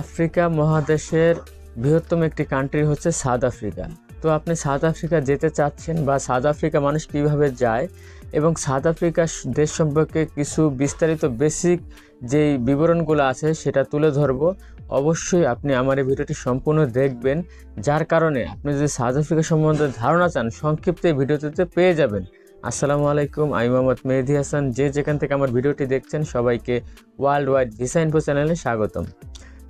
Africa মহাদেশের বৃহত্তম একটি কান্ট্রি হচ্ছে সাউথ আফ্রিকা। তো আপনি সাউথ আফ্রিকা যেতে চাচ্ছেন বা সাউথ আফ্রিকা মানুষ কীভাবে যায় এবং সাউথ আফ্রিকা দেশ সম্পর্কে কিছু বিস্তারিত বেসিক যেই বিবরণগুলো আছে সেটা তুলে ধরবো। অবশ্যই আপনি আমার এই ভিডিওটি সম্পূর্ণ দেখবেন, যার কারণে আপনি যদি সাউথ আফ্রিকা সম্বন্ধে ধারণা চান, সংক্ষিপ্ত এই ভিডিওটিতে পেয়ে যাবেন। আসসালামু আলাইকুম, আমি মোহাম্মদ মেহেদি হাসান। যে যেখান থেকে আমার ভিডিওটি দেখছেন, সবাইকে ওয়ার্ল্ড ওয়াইড ভিসা ইনফো চ্যানেলে স্বাগতম।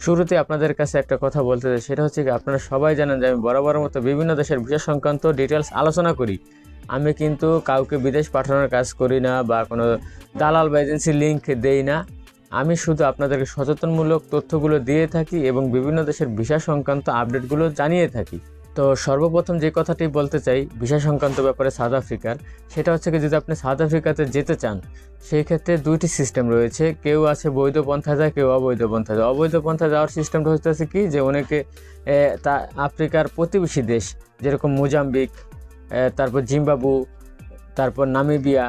শুরুতে আপনাদের কাছে একটা কথা বলতে চাই, সেটা হচ্ছে কি আপনারা সবাই জানেন যে আমি বরাবর মতো বিভিন্ন দেশের ভিসা সংক্রান্ত ডিটেলস আলোচনা করি। আমি কিন্তু কাউকে বিদেশ পাঠানোর কাজ করি না বা কোনো দালাল বা এজেন্সি লিঙ্ক দেই না। আমি শুধু আপনাদেরকে সচেতনমূলক তথ্যগুলো দিয়ে থাকি এবং বিভিন্ন দেশের ভিসা সংক্রান্ত আপডেটগুলো জানিয়ে থাকি। তো সর্বপ্রথম যে কথাটি বলতে চাই ভিসা সংক্রান্ত ব্যাপারে সাউথ আফ্রিকার, সেটা হচ্ছে কি যদি আপনি সাউথ আফ্রিকাতে যেতে চান, সেই ক্ষেত্রে দুইটি সিস্টেম রয়েছে। কেউ আছে বৈধ পন্থা যায় কেউ অবৈধ পন্থা যায় অবৈধ পন্থা যাওয়ার সিস্টেমটা হচ্ছে কি যে অনেকে তা আফ্রিকার প্রতিবেশী দেশ, যেরকম মোজাম্বিক তারপর জিম্বাবু, তারপর নামিবিয়া,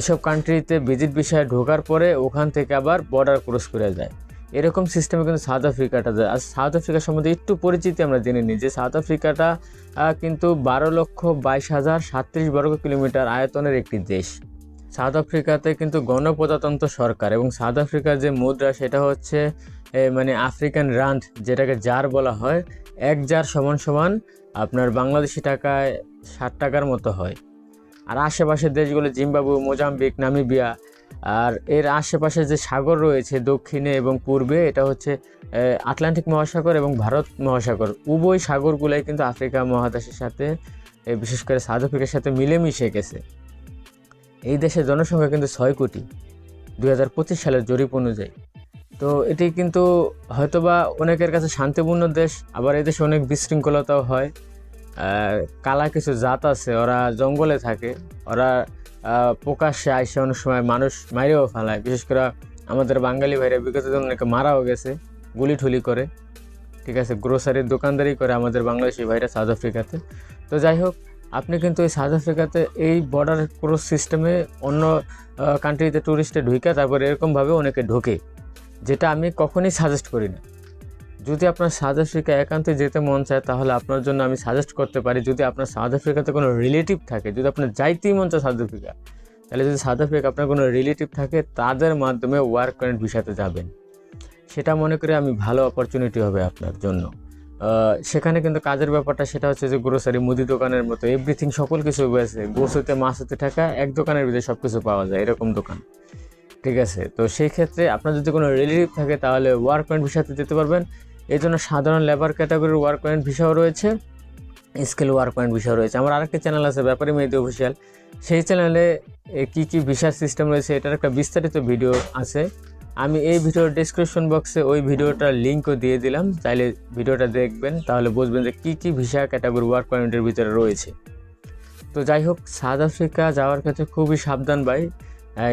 এসব কান্ট্রিতে ভিজিট বিষয়ে ঢোকার পরে ওখান থেকে আবার বর্ডার ক্রস করে যায়। এরকম সিস্টেমে কিন্তু সাউথ আফ্রিকাটা যায়। আর সাউথ আফ্রিকা সম্বন্ধে একটু পরিচিতি আমরা জেনে নিই যে সাউথ আফ্রিকাটা কিন্তু বারো লক্ষ বাইশ হাজার সাতত্রিশ বর্গ কিলোমিটার আয়তনের একটি দেশ। সাউথ আফ্রিকাতে কিন্তু গণপ্রজাতন্ত্র সরকার এবং সাউথ আফ্রিকার যে মুদ্রা সেটা হচ্ছে মানে আফ্রিকান রান্ড যেটাকে জার বলা হয়, এক জার সমান সমান আপনার বাংলাদেশি টাকায় ষাট টাকার মতো হয়। আর আশেপাশের দেশগুলো জিম্বাবু মোজাম্বিক নামিবিয়া আর এর আশেপাশে যে সাগর রয়েছে দক্ষিণে এবং পূর্বে, এটা হচ্ছে আটলান্টিক মহাসাগর এবং ভারত মহাসাগর। উভয় সাগরগুলাই কিন্তু আফ্রিকা মহাদেশের সাথে বিশেষ করে সাউথ আফ্রিকার সাথে মিলেমিশে গেছে। এই দেশের জনসংখ্যা কিন্তু ছয় কোটি, দুই হাজার পঁচিশ সালের জরিপ অনুযায়ী। তো এটি কিন্তু হয়তোবা অনেকের কাছে শান্তিপূর্ণ দেশ, আবার এই দেশে অনেক বিশৃঙ্খলতাও হয়। কালা কিছু জাত আছে, ওরা জঙ্গলে থাকে, ওরা প্রকাশ্যে আইসে অনেক সময় মানুষ মাইরেও ফেলায়। বিশেষ করে আমাদের বাঙালি ভাইরা বিগত অনেকে মারাও গেছে, গুলি ঠুলি করে, ঠিক আছে? গ্রোসারির দোকানদারি করে আমাদের বাংলাদেশি ভাইরা সাউথ আফ্রিকাতে তো যাই হোক, আপনি কিন্তু এই সাউথ আফ্রিকাতে এই বর্ডার ক্রস সিস্টেমে অন্য কান্ট্রিতে ট্যুরিস্টে ঢুকে তারপর এরকমভাবে অনেকে ঢোকে, যেটা আমি কখনই সাজেস্ট করি না। যদি আপনার সাউথ আফ্রিকা একান্তে যেতে মন চায়, তাহলে আপনার জন্য আমি সাজেস্ট করতে পারি, যদি আপনার সাউথ আফ্রিকাতে কোনো রিলেটিভ থাকে, যদি আপনার যাইতেই মন চায় সাউথ আফ্রিকা, তাহলে যদি সাউথ আফ্রিকা আপনার কোনো রিলেটিভ থাকে, তাদের মাধ্যমে ওয়ার্ক পয়েন্ট ভিসাতে যাবেন। সেটা মনে করি আমি ভালো অপরচুনিটি হবে আপনার জন্য। সেখানে কিন্তু কাজের ব্যাপারটা সেটা হচ্ছে যে গ্রোসারি মুদি দোকানের মতো এভরিথিং সকল কিছু আছে গোস হতে মাছ হতে থাকা, এক দোকানের ভিতরে সব কিছু পাওয়া যায়, এরকম দোকান। ঠিক আছে? তো সেই ক্ষেত্রে আপনার যদি কোনো রিলেটিভ থাকে, তাহলে ওয়ার্ক পয়েন্ট ভিসাতে যেতে পারবেন। জন্য সাধারণ লেবার ক্যাটাগরির ওয়ার্ক পয়েন্ট ভিসাও রয়েছে স্কিল ওয়ার্ক পয়েন্ট ভিসাও রয়েছে। আমার আরেকটা চ্যানেল আছে, ব্যাপারী মেহেদি অফিসিয়াল সেই চ্যানেলে কী কী ভিসার সিস্টেম রয়েছে, এটার একটা বিস্তারিত ভিডিও আছে। আমি এই ভিডিওর ডিসক্রিপশন বক্সে ওই ভিডিওটার লিঙ্কও দিয়ে দিলাম, চাইলে ভিডিওটা দেখবেন, তাহলে বুঝবেন যে কী কী ভিসা ক্যাটাগরি ওয়ার্ক পয়েন্টের ভিতরে রয়েছে। তো যাই হোক, সাউথ আফ্রিকা যাওয়ার ক্ষেত্রে খুবই সাবধান ভাই।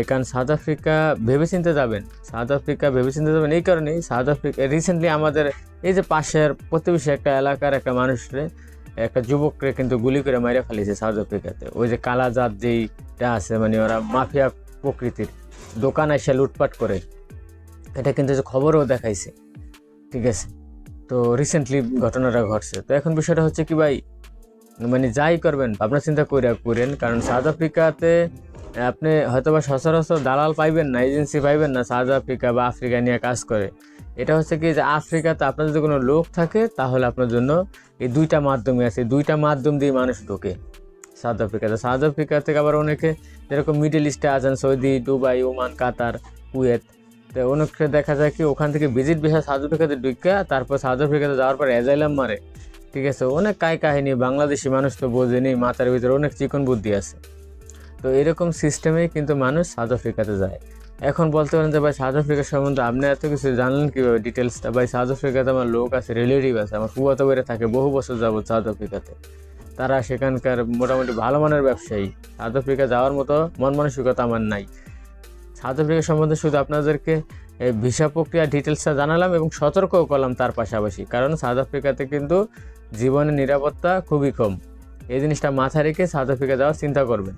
কারণ সাউথ আফ্রিকা ভেবেচিন্তে যাবেন। সাউথ আফ্রিকা ভেবেচিন্তে যাবেন এই কারণেই সাউথ আফ্রিকা রিসেন্টলি আমাদের এই যে পাশের প্রতিবেশী একটা এলাকার একটা মানুষরে, একটা যুবকরে কিন্তু গুলি করে মাইরে ফেলেছে সাউথ আফ্রিকাতে। ওই যে কালা জাত যেইটা আছে মানে ওরা মাফিয়া প্রকৃতির, দোকান এসে লুটপাট করে। এটা কিন্তু যে খবরও দেখাইছে, ঠিক আছে? তো রিসেন্টলি ঘটনাটা ঘটছে। তো এখন বিষয়টা হচ্ছে কি ভাই মানে যাই করবেন, ভাবনা চিন্তা করে করেন, কারণ সাউথ আফ্রিকাতে আপনি হয়তোবা সচরাচর দালাল পাইবেন না এজেন্সি পাইবেন না সাউথ আফ্রিকা বা আফ্রিকা নিয়ে কাজ করে। এটা হচ্ছে কি যে আফ্রিকাতে আপনার যদি কোনো লোক থাকে, তাহলে আপনার জন্য এই দুইটা মাধ্যমে আছে। দুইটা মাধ্যম দিয়ে মানুষ ঢোকে সাউথ আফ্রিকাতে সাউথ আফ্রিকা থেকে আবার অনেকে যেরকম মিডল ইস্টে আছেন, Saudi, Dubai, Oman, Qatar, Kuwait, তো অনেকে দেখা যায় কি ওখান থেকে ভিজিট ভিসা সাউথ আফ্রিকাতে ঢুকে, তারপর সাউথ আফ্রিকাতে যাওয়ার পর অ্যাজাইলাম মারে। ঠিক আছে? অনেক কাই কাহিনী বাংলাদেশি মানুষ তো বোঝেনি, মাথার ভিতরে অনেক চিকন বুদ্ধি আছে। তো এরকম সিস্টেমেই কিন্তু মানুষ সাউথ আফ্রিকাতে যায়। এখন বলতে পারেন যে, ভাই সাউথ আফ্রিকা সম্বন্ধে আপনি এত কিছু জানলেন কীভাবে ডিটেলসটা ভাই সাউথ আফ্রিকাতে আমার লোক আছে রিলেটিভ আছে, আমার ফুয়াতো বেড়ে থাকে বহু বছর যাব সাউথ আফ্রিকাতে তারা সেখানকার মোটামুটি ভালো মানের ব্যবসায়ী। সাউথ আফ্রিকা যাওয়ার মতো মন মানসিকতা আমার নাই। সাউথ আফ্রিকা সম্বন্ধে শুধু আপনাদেরকে ভিসা প্রক্রিয়া ডিটেলসটা জানালাম এবং সতর্কও করলাম তার পাশাপাশি। কারণ সাউথ আফ্রিকাতে কিন্তু জীবনের নিরাপত্তা খুবই কম। এই জিনিসটা মাথায় রেখে সাউথ আফ্রিকা যাওয়ার চিন্তা করবেন।